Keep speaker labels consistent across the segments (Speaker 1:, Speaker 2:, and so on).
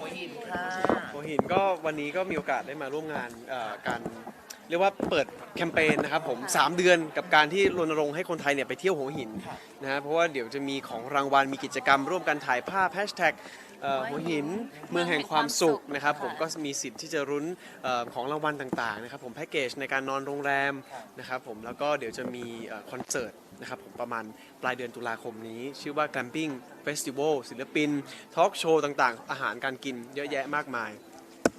Speaker 1: หัวหินค่ะ
Speaker 2: หัวหินก็วันนี้ก็มีโอกาสได้มาร่วมงานเอ่อการเรียกว่าเปิดแคมเปญนะครับผม3เดือนกับการที่รณรงค์ให้คนไทยเนี่ยไปเที่ยวหัวหินนะฮะเพราะว่าเดี๋ยวจะมีของรางวัลมีกิจกรรม ร่วมกันถ่ายภาพแฮชแท็กหัวหินเมืองแห่งความสุขนะครับผมก็มีสิทธิ์ที่จะรุ้นเอ่อของรางวัลต่างๆนะครับผมแพ็กเกจในการนอนโรงแรมนะครับผมแล้วก็เดี๋ยวจะมีเอ่อคอนเสิร์ต นะครับผมประมาณปลายเดือนตุลาคมนี้ ชื่อว่า Glamping Festival ศิลปินทอล์กโชว์ต่างๆ อาหารการกินเยอะแยะมากมาย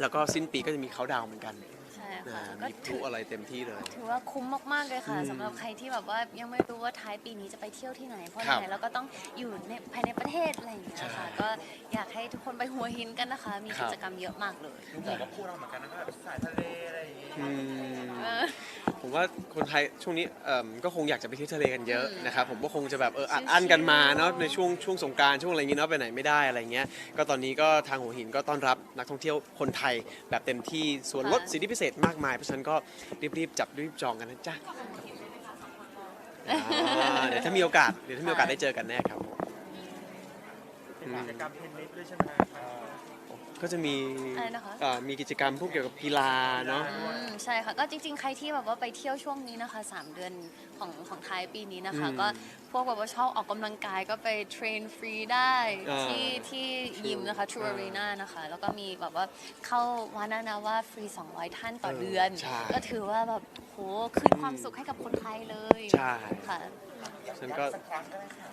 Speaker 2: แล้วก็สิ้นปีก็จะมีเขาดาวน์เหมือนกัน
Speaker 3: ใช่
Speaker 2: นะ
Speaker 3: ค่ะ
Speaker 2: ฮะ
Speaker 3: ก็
Speaker 2: มีพ
Speaker 3: ถื
Speaker 2: ลุ
Speaker 3: อ
Speaker 2: อะไรเต็มที่เลย
Speaker 3: ถือว่าคุ้มมากๆเลยค่ะ
Speaker 2: อืม
Speaker 3: สำหรับใครที่แบบว่ายังไม่รู้ว่าท้ายปีนี้จะไปเที่ยวที่ไหน เพราะ
Speaker 2: ครับ
Speaker 3: ไหนเราก็ต้องอยู่ในภายในประเทศอะไรอย่างเงี้ย
Speaker 2: ใช่
Speaker 3: ค่ะก็อยากให้ทุกคนไปหัวหินกันนะคะ มี
Speaker 2: ครั
Speaker 3: กิ
Speaker 2: บ
Speaker 3: จกรรมเยอะมากเลย
Speaker 1: ดูเหมือนว่าคู่เราเหมือนกันนะแบบสายทะเลอะไรอย่างงี้
Speaker 2: อืม
Speaker 3: เออ
Speaker 2: ผมว่าคนไทยช่วงนี้เอิ่มก็คงอยากจะไปเที่ยวทะเลกันเยอะ
Speaker 3: อืม
Speaker 2: นะครับผมก็คงจะแบบเอออัด
Speaker 3: ชิลๆ
Speaker 2: อั้นกันมาเนาะในช่วงช่วงสงกรารช่วงอะไรอย่างงี้เนาะไปไหนไม่ได้อะไรเงี้ยก็ตอนนี้ก็ทางหัวหินก็ต้อนรับนักท่องเที่ยวคนไทยแบบเต็มที่ส่วนลดสิทธิพิเศษมากมายเพราะฉะนั้นก็รีบๆจับรีบจองกันนะจ๊ะอ่าเดี๋ยวถ้ามีโอกาสเดี๋ยวถ้ามีโอกาสได้เจอกันแน่ครับผม
Speaker 1: เป็นกิจกรรมเทนนิสด้วยใช่ไหมคะ
Speaker 2: ก็จะมี
Speaker 3: อะไรนะคะ
Speaker 2: เอ่อมีกิจกรรมพวกเกี่ยวกับกีฬาเนาะ
Speaker 3: อืมใช่ค่ะก็จริงๆ ใครที่แบบว่าไปเที่ยวช่วงนี้นะคะ 3 เดือนของของท้ายปีนี้นะคะ
Speaker 2: อืม
Speaker 3: ก็พวกแบบว่าชอบออกกำลังกายก็ไปเทรนฟรีได้
Speaker 2: อ่า
Speaker 3: ที่ที่ยิมนะคะ True
Speaker 2: อ่า
Speaker 3: Arena นะคะ แล้วก็มีแบบว่าเข้าวานานาว่าฟรี 200 ท่านต่อ
Speaker 2: เออ
Speaker 3: เดือน
Speaker 2: ใช่
Speaker 3: ก็ถือว่าแบบโหคืนความสุขให้กับคนไทยเลย
Speaker 2: ใช่
Speaker 3: ค่ะ
Speaker 2: ฉันก็
Speaker 1: สักครั้งก็ได้ค่ะ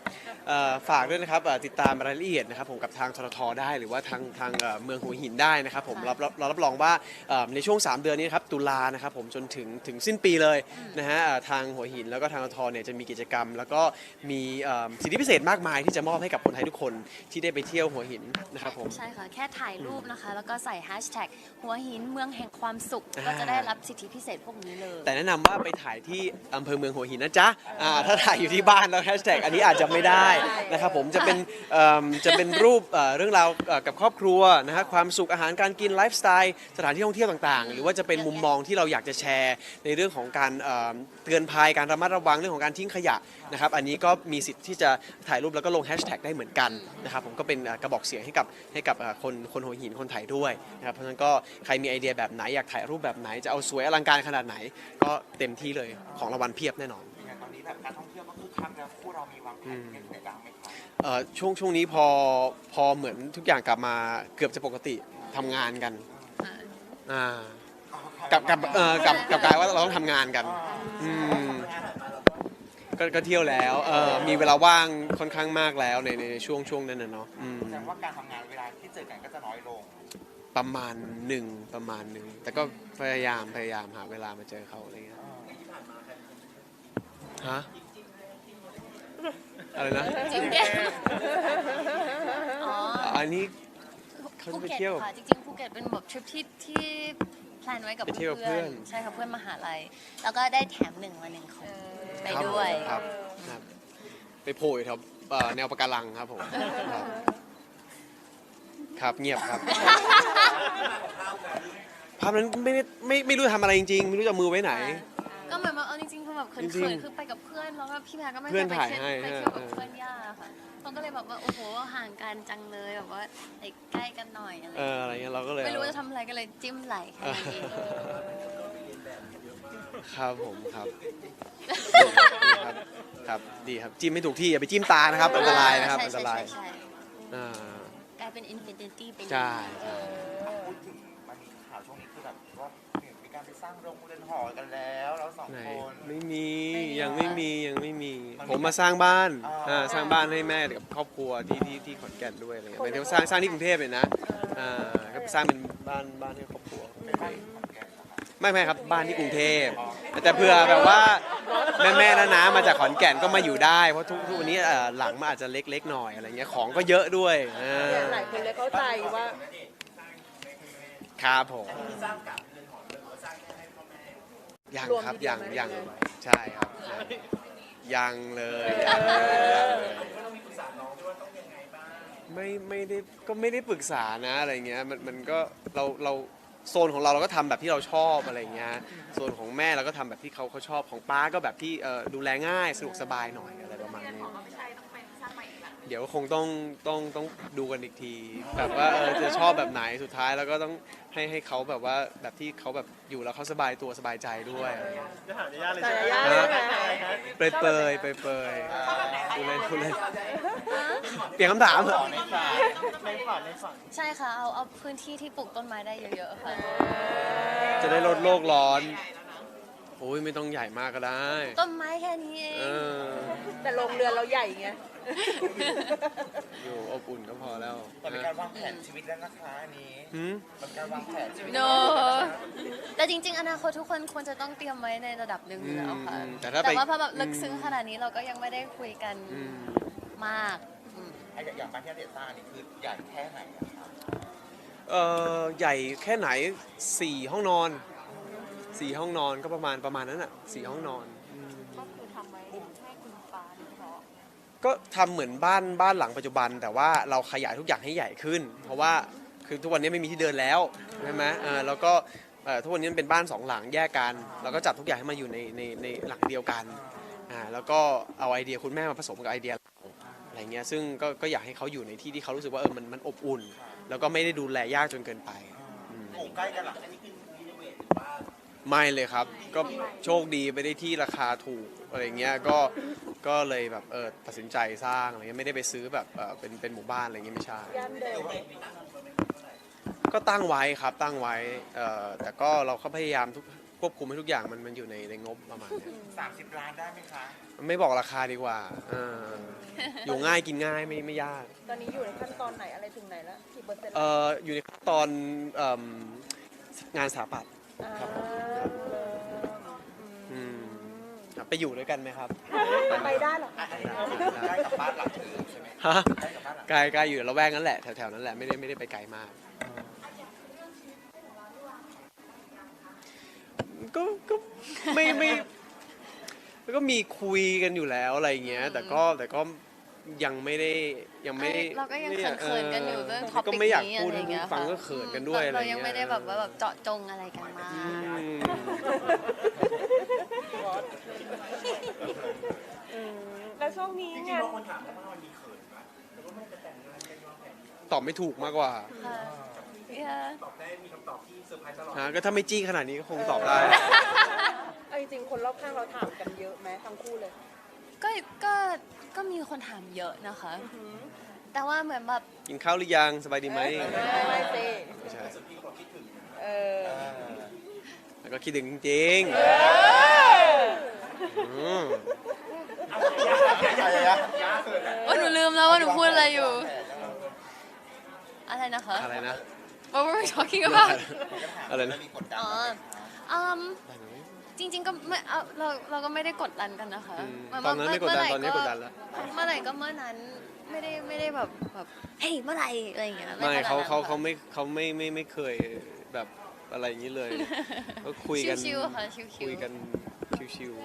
Speaker 2: เอ่อฝากด้วยนะครับเอ่อติดตามรายละเอียดนะครับผมกับทางทรทได้หรือว่าทางทางเอ่อเมืองหัวหินได้นะครับผม
Speaker 3: ค่ะ
Speaker 2: รับรับเรารับรองว่าเอ่อในช่วง 3 เดือนนี้นะครับตุลานะครับผมจนถึงถึงสิ้นปีเลยนะฮะเอ่อทางหัวหินแล้วก็ทางทรทเนี่ยจะมีกิจกรรม แล้วก็มีเอ่อสิทธิพิเศษมากมายที่จะมอบให้กับคนไทยทุกคนที่ได้ไปเที่ยวหัวหินนะครับผม
Speaker 3: ใช่ค่ะ แค่ถ่ายรูปนะคะ แล้วก็ใส่แฮชแท็กหัวหินเมืองแห่งความสุข
Speaker 2: อ่า
Speaker 3: ก็จะได้รับสิทธิพิเศษพวกนี้เลย
Speaker 2: แต่แนะนำว่าไปถ่ายที่อำเภอเมืองหัวหินนะจ๊ะอ่าถ้าถ่ายอยู่ที่บ้านแล้วแฮชแท็กอันนี้อาจจะไม่ได้นะครับผมจะเป็นเอิ่มจะเป็นรูปเอ่อเรื่องราวเอ่อกับครอบครัวนะฮะความสุขอาหารการกินไลฟ์สไตล์สถานที่ท่องเที่ยวต่างๆ หรือว่าจะเป็นมุมมองที่เราอยากจะแชร์ ในเรื่องของการเอิ่มเตือนภัยการระมัดระวังเรื่องของการทิ้งขยะนะครับอันนี้ก็มีสิทธิ์ที่จะถ่ายรูปแล้วก็ลงแฮชแท็กได้เหมือนกันนะครับผมก็เป็นเอ่อกระบอกเสียงให้กับให้กับเอ่อคนคนหัวหินคนไทยด้วยนะครับเพราะฉะนั้นก็ใครมีไอเดียแบบไหนอยากถ่ายรูปแบบไหนจะเอาสวยอลังการขนาดไหนก็เต็มที่เลยของรางวัลเพียบแน่นอน
Speaker 1: อย่างตอนนี้แบบการท่องเที่ยวก็คึกคักแล้วคู่เรามีวางแผนเป็นไหนบ้างไหมคะ
Speaker 2: เอ่อช่วงช่วงนี้พอพอเหมือนทุกอย่างกลับมาเกือบจะปกติทำงานกันอ่ากับกับเอ่อกับกับกลายว่าเราต้องทำงานกันอืมก็ก็เที่ยวแล้วเอ่อมีเวลาว่างค่อนข้างมากแล้วในในในช่วงช่วงนั้นนะเนาะอืม
Speaker 1: แสดงว่าการทำงานเวลาที่เจอกันก็จะน้อยลง
Speaker 2: ประมาณหนึ่งประมาณหนึ่งแต่ก็พยายามพยายามหาเวลามาเจอเขาอะไรเงี้ยฮะอะไรนะ
Speaker 3: จริงเนี่ยอ๋อ
Speaker 2: อันนี้เขาจะ
Speaker 3: ภู
Speaker 2: ไป
Speaker 3: เก็ต
Speaker 2: เที่ยว
Speaker 3: ค่ะจริงๆภูเก็ตเป็นแบบทริปที่ที่แพลนไว้กับ
Speaker 2: ไปเที่ยวกับเพื่
Speaker 3: เพื่
Speaker 2: อ
Speaker 3: อนน ใช่ค่ะเพื่อนมหาลัย แล้วก็ได้แถมหนึ่งมาหนึ่งคนไป
Speaker 2: ครับ
Speaker 3: ด้วย
Speaker 2: ครับครับ ไปโผล่อยู่แถวเอ่อแนวปะการังครับผมครับ ครับเงียบครับ ภาพนั้นไม่ได้ไม่ไม่รู้จะทำอะไรจริงๆ ไม่รู้จะเอามือไว้ไหน
Speaker 3: ก็เหมือนว่าเอาจริงๆคือแบบเขิ
Speaker 2: จริง
Speaker 3: น
Speaker 2: ๆ
Speaker 3: ๆคือไปกับเพื่อนแล้วก็พี่แพรก็ไม่
Speaker 2: เพื่อน
Speaker 3: คไป
Speaker 2: ถ่าย
Speaker 3: เที่ยว
Speaker 2: ให้
Speaker 3: ไป
Speaker 2: ฮะ
Speaker 3: เที่ยวกับ
Speaker 2: เออ
Speaker 3: เพื่อนย่าค่ะเขาก็เลยแบบว่าโอ้โหห่างกันจังเลยแบบว่าไปใกล้กันหน่อยอะไร
Speaker 2: เอออะไรเงี้ยเราก็เลย
Speaker 3: ไม่รู้ว่าจะทำอะไรก็เลยจิ้มไหล่แค่นั้นเอง
Speaker 2: ครับผมครับดีครับ ครับดีครับจิ้มไม่ถูกที่อย่าไปจิ้มตานะครับอันตรายนะครับ
Speaker 3: ใช่
Speaker 2: อันต
Speaker 3: ใช่
Speaker 2: ราย
Speaker 3: ใช่ใช่
Speaker 2: อ่าก
Speaker 3: ลาย เป็นอินฟินิตี้ไปเลย
Speaker 2: ใช่ใช่
Speaker 1: พูดถึงมันมีข่าวช่วงนี้คือแบบว่ามีการไปสร้างโรงเรือนหอกันแล้วเราสอง
Speaker 2: ไหน
Speaker 1: คน
Speaker 2: ไม่มียังไม่มียังไม่มีผมมาสร้างบ้าน
Speaker 1: อ๋ออ่
Speaker 2: อ่าสร้างบ้านให้แม่กับครอบครัวที่ที่ที่ขอนแก่นด้วยอะไรเงี้ยหมายถึงว่าสร้างสร้างที่กรุงเทพเลยนะอ่าก็สร้างเป็นบ้านบ้านให้ครอบครัว
Speaker 1: เป็นบ้านขอนแก่นนะคะ
Speaker 2: ไม่ไม่ครับบ้านที่กรุงเทพแต่เผื่อแบบว่า แม่แม่ๆนะนะมาจากขอนแก่นก็มาอยู่ได้ เพราะทุกทุกวันนี้เอ่อหลังมันอาจจะเล็กๆหน่อยอะไรเงี้ยของก็เยอะด้วยอ่า
Speaker 4: หลายคนเลยเข้าใจว่า
Speaker 2: ครับผมยังครับยังยังใช่ครับยังเลยยังเลยยังเลยไม่ไม่ได้ก็ไม่ได้ปรึกษานะอะไรเงี้ยมันมันก็เราเรา โซนของเราเราก็ทำแบบที่เราชอบอะไรเงี้ยโซนของแม่เราก็ทำแบบที่เขาเขาชอบของป้าก็แบบที่ดูแลง่ายสะดวกสบายหน่อยอะไร เดี๋ยวคงต้องต้องต้องดูกันอีกที แบบว่าเออจะชอบแบบไหนสุดท้ายแล้วก็ต้องให้ให้เขาแบบว่าแบบที่เขาแบบอยู่แล้วเขาสบายตัวสบายใจด้วย
Speaker 4: จะถามยาย่าเลย
Speaker 5: แต่
Speaker 4: ใช่ไหม
Speaker 5: ยาย่าเลยไหม
Speaker 2: เปรยเปรยเปรยเปรยพูดเล่นพูดเล่นเปลี่ยนคำถามเถอะ
Speaker 1: ในฝัน
Speaker 4: ในฝันในฝัน
Speaker 3: ใช่ค่ะเอาเอาพื้นที่ที่ปลูกต้นไม้ได้เยอะๆค่ะ
Speaker 2: จะได้ลดโลกร้อน โอ้ยไม่ต้องใหญ่มากก็ได้
Speaker 3: ต้นไม้แค่นี้เอ
Speaker 2: เองอ
Speaker 5: แต่โรงเรือนเราใหญ่ไง
Speaker 2: อยู่อบอุ่นก็พอแล้ว
Speaker 1: แต่เป็นการวางแผนชีวิตแล้วนะคะอันนี้
Speaker 2: หืม
Speaker 1: เป็นการวางแผนชีวิต
Speaker 3: โนแต่จริง ๆ อนาคตทุกคนควรจะต้องเตรียมไว้ในระดับหนึ่งอยู่แล้วค่ะ
Speaker 2: อืมแต่ถ้าไป
Speaker 3: ว่าพอแบบลึกซึ้งขนาดนี้เราก็ยังไม่ได้คุยกัน
Speaker 2: อืม
Speaker 3: มากอืม
Speaker 1: ไอ้อย่างบ้านที่ณเดชน์สร้างอันนี้คือใหญ่แค่ไหนอะคะ
Speaker 2: เอ่อใหญ่แค่ไหนสี่ห้องนอน สี่ห้องนอนก็ประมาณประมาณนั้นอะสี่ห้องนอนอืม
Speaker 5: ก็คือทำไว้ให้คุณฟ้าโดยเฉพาะ
Speaker 2: ก็ทำเหมือนบ้านบ้านหลังปัจจุบัน แต่ว่าเราขยายทุกอย่างให้ใหญ่ขึ้น เพราะว่าคือทุกวันนี้ไม่มีที่เดินแล้วใช่ไหมเออแล้วก็เอ่อทุกวันนี้มันเป็นบ้านสองหลังแยกกันเราก็จับทุกอย่างให้มาอยู่ในในในหลังเดียวกันอ่าแล้วก็เอาไอเดียคุณแม่มาผสมกับไอเดียเราอะไรเงี้ยซึ่งก็ก็อยากให้เขาอยู่ในที่ที่เขารู้สึกว่าเออมันมันอบอุ่น แล้วก็ไม่ได้ดูแลยากจนเกินไปอืม
Speaker 1: ปลูกใกล้กันเหรอ
Speaker 2: ไม่เลยครับ ก็โชคดีไปได้ที่ราคาถูกอะไรเงี้ยก็ก็เลยแบบเออตัดสินใจสร้างอะไรเงี้ยไม่ได้ไปซื้อแบบเออเป็นเป็นหมู่บ้านอะไรเงี้ยไม่ใช่
Speaker 5: ย่านเดิม
Speaker 2: ก็ตั้งไว้ครับตั้งไว้เออแต่ก็เราก็พยายามทุกควบคุมให้ทุกอย่างมันมันอยู่ในในงบประมาณเนี้ย
Speaker 1: สามสิบล้านได้ไหมคะ
Speaker 2: ไม่บอกราคาดีกว่าเอออยู่ง่ายกินง่ายไม่ไม่ยาก
Speaker 5: ตอนนี้อยู่ในขั้นตอนไหนอะไรถึงไหนแล้วกี่เปอร์เซ็นต์
Speaker 2: เอ
Speaker 5: แล้ว
Speaker 2: ออยู่ในขั้นตอนเอิ่มงานสถาปัตย์ ครับผมอืมครับไปอยู่ด้วยกันไหมครับ
Speaker 5: ไปได้เหรอ
Speaker 1: อันนี้ใกล้กับบ้านหลังเดิมใช่ไหม
Speaker 2: ฮะ
Speaker 1: ใกล้กับบ้านหลัง
Speaker 2: ไกลไกลอยู่ละแวกนั้นแหละแถวๆนั้นแหละไม่ได้ไม่ได้ไปไกลมาก ก็ก็ไม่ไม่ก็มีคุยกันอยู่แล้วอะไรเงี้ย แต่ก็แต่ก็ ยังไม่ได้ยังไม่ได้
Speaker 3: เราก็ยัง
Speaker 2: ไม่
Speaker 3: เขินๆกันอยู่เรื่องท็อปิ
Speaker 2: ก็
Speaker 3: ก
Speaker 2: ไม่อยาก
Speaker 3: นี้
Speaker 2: พู
Speaker 3: อะ
Speaker 2: ด
Speaker 3: ไร
Speaker 2: ให้
Speaker 3: เงี้ย
Speaker 2: ฟัง
Speaker 3: ค่ะ
Speaker 2: ก็เขินกันด้วยอะไร
Speaker 3: เรา
Speaker 2: เงี้ย
Speaker 3: ยังไม่ได้แบบว่าแบบเจาะจงอะไรกันมาก
Speaker 2: อืม
Speaker 5: แล้วช่วงนี้งาน
Speaker 2: ตอบไม่ถูกมากกว่า
Speaker 3: ค่ะเนี่ย
Speaker 2: ฮะก็ถ้าไม่จี้ขนาดนี้ก็คงตอบได้
Speaker 5: เอาจริงๆคนรอบข้างเราถามกันเยอะไหมทั้งคู่เลย
Speaker 3: ก็ก็ก็มีคนถามเยอะนะคะ แต่ว่าเหมือนแบบ
Speaker 2: กินข้าวหรือยังสบายดีไหม
Speaker 5: ไม่ไม่เซ
Speaker 2: ไม่ใช่
Speaker 5: เออ
Speaker 1: เออ
Speaker 2: แล้วก็คิดถึงจริงๆอืม
Speaker 1: อะไรอะ
Speaker 3: ว่าหนูลืมแล้วว่าหนูพูดอะไรอยู่ อะไรนะคะ
Speaker 2: อะไรนะ
Speaker 3: What were we talking about
Speaker 2: อะไรนะ
Speaker 1: มีกดดัน
Speaker 3: อ๋ออืม จริง ๆ ก็ไม่เอาเราเราก็ไม่ได้กดดันกันนะคะ
Speaker 2: อืม
Speaker 3: หาย
Speaker 2: ตอนนั้นไม่กดดัน
Speaker 3: เต
Speaker 2: อนนี้กดดันแล้ว
Speaker 3: เมื่อไหร่ก็เมื่อนั้นไม่ได้ไม่ได้แบบแบบเฮ้ยเมื่อไหร่อะไรอย่างเงี้ย
Speaker 2: ไม่
Speaker 3: ขนด
Speaker 2: เขา
Speaker 3: นั้น
Speaker 2: เขา
Speaker 3: ค่ะ
Speaker 2: เขาไม่เขาไม่ไม่ไม่เคยแบบอะไรอย่างนี้เลย ก็คุยกัน
Speaker 3: ชิวๆค่ะชิวๆ
Speaker 2: คุยกันชิวๆ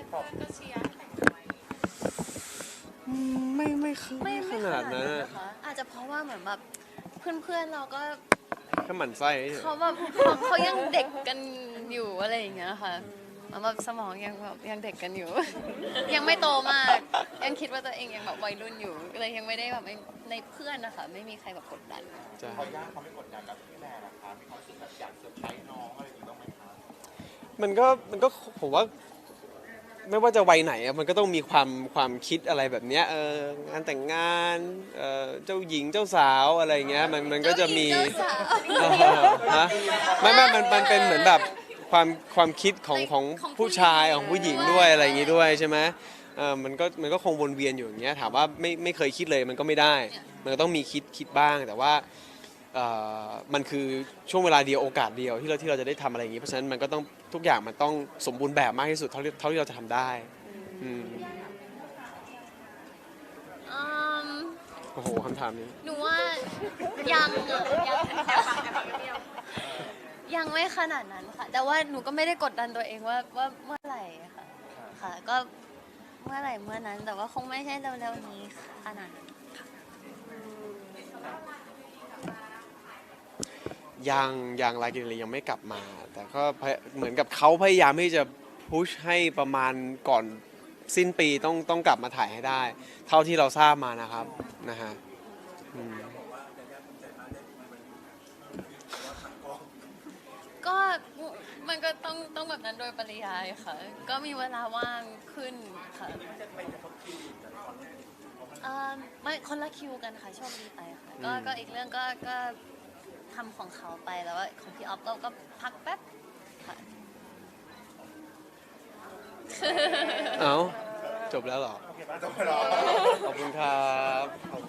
Speaker 2: อืมไม่ไม่ข
Speaker 3: ไม่
Speaker 2: ไม่ข
Speaker 3: ไม่
Speaker 2: นาดนั้นอะ
Speaker 3: นะคะอาจจะเพราะว่าเหมือนแบบเพื่อนๆเราก็
Speaker 2: แค่หมั่นไส้เฉย
Speaker 3: เขาแบบเขาเขายังเด็กกันอยู่อะไรอย่างเงี้ยค่ะ เหมือนแบบสมองยังแบบยังเด็กกันอยู่ ยังไม่โตมาก ยังคิดว่าตัวเองยังแบบวัยรุ่นอยู่เลยยังไม่ได้แบบไม่ในเพื่อนนะคะไม่มีใครแบบกดดัน
Speaker 2: จ้ะ
Speaker 1: พอย่าเขาไม่กดดันกับพี่แม่นะคะมีความรู้สึกแบบอยากเซอร์ไพรส์น้องอะไรอย่างนี้บ้างไหมคะ
Speaker 2: มันก็มันก็ผมว่า ไม่ว่าจะวัยไหนอะมันก็ต้องมีความความคิดอะไรแบบเนี้ยเอองานแต่งงานเออเจ้าหญิงเจ้าสาวอะไรเงี้ยมันมันก็จะมี
Speaker 3: เจ้าหญิงเจ้าสาว
Speaker 2: เออฮะไม่ไม่มันมันเป็นเหมือนแบบ ความความคิดของของ
Speaker 3: ของผู้
Speaker 2: ผู้ชาย
Speaker 3: หญิง
Speaker 2: ของผู้หญิง
Speaker 3: ด้วย
Speaker 2: ด้วยอะไรอย่างงี้ด้วยใช่ไหมเออมันก็มันก็คงวนเวียนอยู่อย่างเงี้ยถามว่าไม่ไม่เคยคิดเลยมันก็ไม่ได้ มันก็ต้องมีคิดคิดบ้างแต่ว่าเอ่อมันคือช่วงเวลาเดียวโอกาสเดียวที่เราที่เราจะได้ทำอะไรอย่างงี้เพราะฉะนั้นมันก็ต้องทุกอย่างมันต้องสมบูรณ์แบบมากที่สุดเท่าที่เท่าที่เราจะทำได้อืม
Speaker 3: อืม
Speaker 2: โอ้โหคำถามนี้
Speaker 3: หนูว่ายังอะยัง ยังไม่ขนาดนั้นค่ะ แต่ว่าหนูก็ไม่ได้กดดันตัวเองว่าว่าเมื่อไหร่ค่ะ ค่ะ ก็เมื่อไหร่เมื่อนั้น แต่ว่าคงไม่ใช่เร็วๆนี้ขนาดนั้น
Speaker 2: ยังยังลายกินเลยยังไม่กลับมา แต่ก็เหมือนกับเขาพยายามที่จะพุชให้ประมาณก่อนสิ้นปีต้องต้องกลับมาถ่ายให้ได้ เท่าที่เราทราบมานะครับนะฮะ
Speaker 3: ก็มันก็ต้องต้องแบบนั้นโดยปริยายค่ะ ก็มีเวลาว่างขึ้นค่ะเอ่อไม่คนละคิวกันค่ะโชคดีไปค่ะ ก็ก็อีกเรื่องก็ก็ทำของเขาไปแล้วว่าของพี่ออฟก็ก็พักแป๊บค่ะ
Speaker 2: เอาจบแล้วเหรอ
Speaker 1: จบแล้ว
Speaker 2: ขอบคุณครับ
Speaker 1: ขอบคุณ